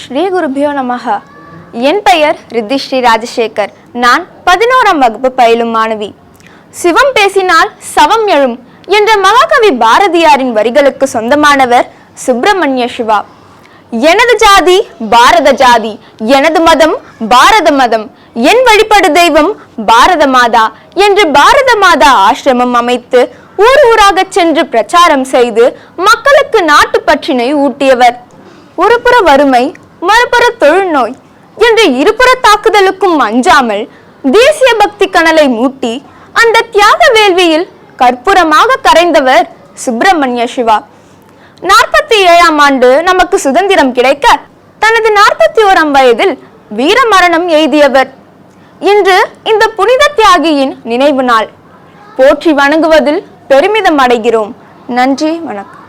ஸ்ரீ குருபியோ நமக. என் பெயர் ரித்தி ஸ்ரீ ராஜசேகர். நான் பதினோராம் வகுப்பு பயிலும் மாணவி. சிவம் பேசினால் சவம் எழும் என்ற மகாகவி பாரதியாரின் வரிகளுக்கு சொந்தமானவர் சுப்பிரமணிய சிவா. எனது ஜாதி பாரத ஜாதி எனது மதம் பாரத மதம் என் வழிபடு தெய்வம் பாரத மாதா என்று பாரத மாதா ஆசிரமம் அமைத்து ஊர் ஊராக சென்று பிரச்சாரம் செய்து மக்களுக்கு நாட்டு பற்றினை ஊட்டியவர். ஒருபுற வறுமை மறுபுற தொழுநோய் என்று இருபுற தாக்குதலுக்கும் அஞ்சாமல் தேசிய பக்தி கனலை மூட்டி அந்த தியாக வேள்வியில் கற்பூரமாக கரைந்தவர் சுப்பிரமணிய சிவா. நாற்பத்தி ஏழாம் ஆண்டு நமக்கு சுதந்திரம் கிடைக்க தனது நாற்பத்தி ஓராம் வயதில் வீர மரணம் எய்தியவர். இன்று இந்த புனித தியாகியின் நினைவு நாள். போற்றி வணங்குவதில் பெருமிதம் அடைகிறோம். நன்றி வணக்கம்.